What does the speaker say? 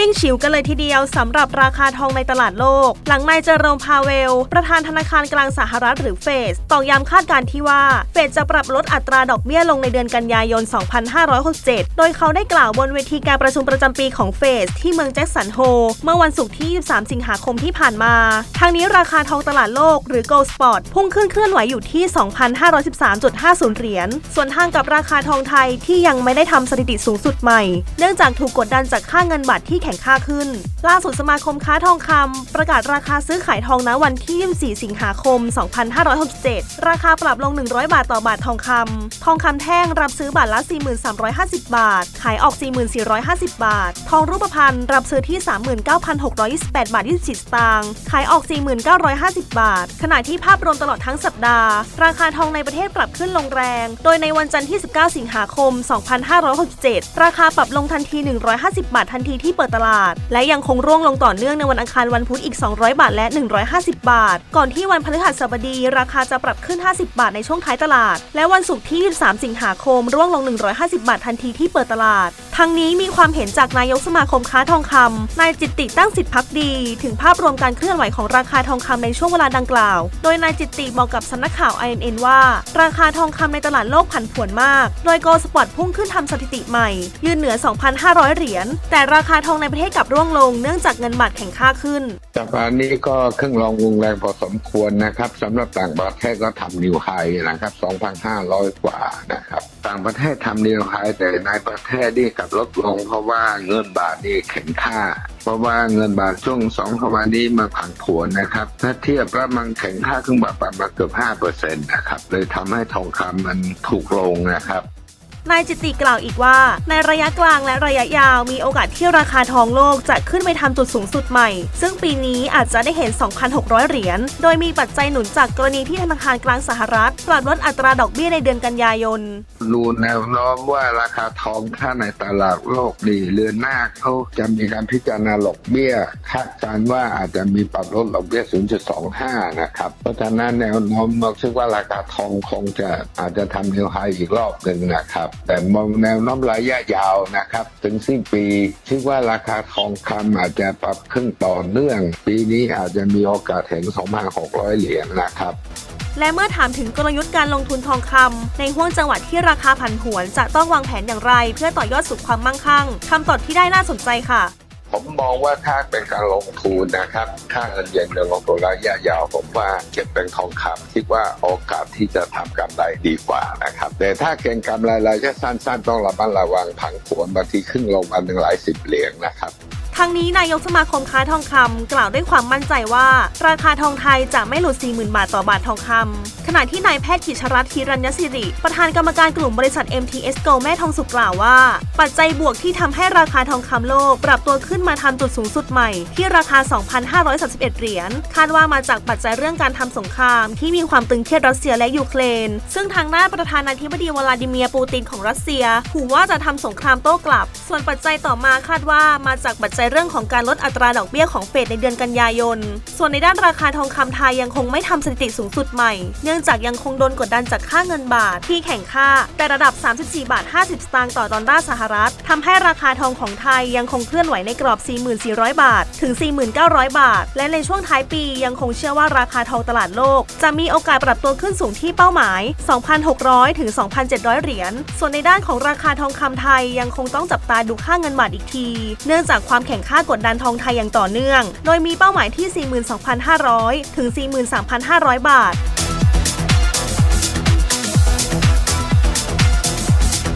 วิ่งฉิวกันเลยทีเดียวสำหรับราคาทองในตลาดโลก หลังนายเจอโรมพาเวล ประธานธนาคารกลางสหรัฐหรือเฟดตอกย้ำคาดการณ์ที่ว่า เฟดจะปรับลดอัตราดอกเบี้ยลงในเดือนกันยายน 2567 โดยเขาได้กล่าวบนเวทีการประชุมประจำปีของเฟดที่เมืองแจ็คสันโฮเมื่อวันศุกร์ที่ 23 สิงหาคมที่ผ่านมา ทางนี้ราคาทองตลาดโลกหรือ Gold Spot พุ่งขึ้นเคลื่อนไหวอยู่ที่ 2,513.50 เหรียญ ส่วนทางกับราคาทองไทยที่ยังไม่ได้ทำสถิติสูงสุดใหม่ เนื่องจากถูกกดดันจากค่าเงินบาทที่แข็งค่าขึ้น ล่าสุดสมาคมค้าทองคำประกาศราคาซื้อขายทองณวันที่ 24 สิงหาคม 2567 ราคาปรับลง 100 บาทต่อบาททองคำทองคำแท่งรับซื้อบาทละ 4350 บาท ขายออก 4450 บาท ทองรูปพรรณรับซื้อที่ 39,628 บาท 24 สตางค์ขายออก 4950 บาท ขณะที่ภาพรวมตลอดทั้งสัปดาห์ ราคาทองในประเทศปรับขึ้นลงแรง โดยในวันจันทร์ที่ 19 สิงหาคม 2567 ราคาปรับลงทันที 150 บาททันทีที่เปิดตลาด และยังคงร่วงลงต่อเนื่องในวันอังคารวันพุธอีก 200 บาทและ 150 บาท ก่อนที่วันพฤหัสบดี ราคาจะปรับขึ้น 50 บาทในช่วงท้ายตลาด และวันศุกร์ที่ 23 สิงหาคมร่วงลง 150 บาททันทีที่เปิดตลาด ทั้งนี้มีความเห็นจากนายกสมาคมค้าทองคำนายจิตติตั้งสิทธิพักดี ถึงภาพรวมการเคลื่อนไหวของราคาทองคำในช่วงเวลาดังกล่าว โดยนายจิตติบอกกับสำนักข่าว INN ว่า ราคาทองคำในตลาดโลกผันผวนมาก โดยโกลสปอตพุ่งขึ้นทำสถิติใหม่ ยืนเหนือ 2,500 เหรียญ แต่ราคาทองในประเทศกลับร่วงลง เนื่องจากเงินบาทแข็งค่าขึ้นสัปดาห์นี้ก็เครื่องรองวงแรงพอสมควรนะครับสำหรับต่างประเทศก็ทำนิวไฮนะครับ2,500 กว่านะครับ ต่างประเทศทำนิวไฮแต่ในประเทศนี่กลับลดลง เพราะว่าเงินบาทนี่แข็งค่า เพราะว่าเงินบาทช่วงสองวันนี้มาผันผวนนะครับ ถ้าเทียบแล้วมันแข็งค่าขึ้นบาประมาณเกือบห้าเปอร์เซ็นะครับเลยทำให้ทองคำมันถูกลงนะครับ นายจิตติกล่าวอีกว่า ในระยะกลางและระยะยาวมีโอกาสที่ราคาทองโลกจะขึ้นไปทำจุดสูงสุดใหม่ ซึ่งปีนี้อาจจะได้เห็น 2,600 เหรียญ โดยมีปัจจัยหนุนจากกรณีที่ธนาคารกลางสหรัฐ ปรับลดอัตราดอกเบี้ยในเดือนกันยายนดูแนวโน้มว่าราคาทองถ้าในตลาดโลกดีเรือนหน้าเขาจะมีการพิจารณาดอกเบี้ยคาดการณ์ว่าอาจจะมีปรับลดดอกเบี้ย 0.25 นะครับ เพราะฉะนั้นแนวโน้มเราคิดว่าราคาทองคงจะอาจจะทำนิวไฮอีกรอบหนึ่งนะครับแต่มองแนวน้มระยะยาวนะครับ ถึงสิ้นปีคิดว่าราคาทองคำอาจจะปรับขึ้นต่อเนื่อง ปีนี้อาจจะมีโอกาสเห็น 2,600 เหรียญนะครับและเมื่อถามถึงกลยุทธ์การลงทุนทองคำในห่วงจังหวะที่ราคาผันผวนจะต้องวางแผนอย่างไร เพื่อต่อยอดสู่ความมั่งคั่งคำตอบที่ได้น่าสนใจค่ะ ผมมองว่าถ้าเป็นการลงทุนนะครับ ค่าเงินเยนในลงตัวระยะยาว ผมว่าเก็บเป็นทองคำคิดว่าโอกาสที่จะทำกำไรดีกว่านะครับ แต่ถ้าเก็งกำไรระยะสั้นๆ ต้องระมัดระวังผังผวนบางทีขึ้นลงมาหนึ่งหลายสิบเหรียญนะครับ ทั้งนี้นายกสมาคมค้าทองคำกล่าวด้วยความมั่นใจว่า ราคาทองไทยจะไม่หลุด 40,000 บาทต่อบาททองคำขณะที่นายแพทย์กิจรัตน์ธีรัญญสิริ ประธานกรรมการกลุ่มบริษัท MTS Go แม่ทองสุกกล่าวว่า ปัจจัยบวกที่ทำให้ราคาทองคำโลก ปรับตัวขึ้นมาทำจุดสูงสุดใหม่ ที่ราคา 2,531 เหรียญคาดว่ามาจากปัจจัยเรื่องการทำสงคราม ที่มีความตึงเครียดรัสเซียและยูเครน ซึ่งทางด้านประธานาธิบดีวลาดิเมียร์ปูตินของรัสเซียขู่ว่าจะทำสงครามโต้กลับ ส่วนปัจจัยต่อมาคาดว่ามาจากปัจจัยเรื่องของการลดอัตราดอกเบี้ยของเฟดในเดือนกันยายน ส่วนในด้านราคาทองคำไทยยังคงไม่ทำสถิติสูงสุดใหม่ เนื่องจากยังคงโดนกดดันจากค่าเงินบาทที่แข่งค่า แต่ระดับ 34 บาท 50 สตางค์ต่อดอลลาร์สหรัฐทำให้ราคาทองของไทยยังคงเคลื่อนไหวในกรอบ 4,400 บาท ถึง 4,900 บาท และในช่วงท้ายปียังคงเชื่อว่าราคาทองตลาดโลก จะมีโอกาสปรับตัวขึ้นสูงที่เป้าหมาย 2,600 ถึง 2,700 เหรียญ ส่วนในด้านของราคาทองคำไทยยังคงต้องจับตาดูค่าเงินบาทอีกที เนื่องจากความแข่งข้ากดดันทองไทยอย่างต่อเนื่อง โดยมีเป้าหมายที่ 42,500 ถึง 43,500 บาท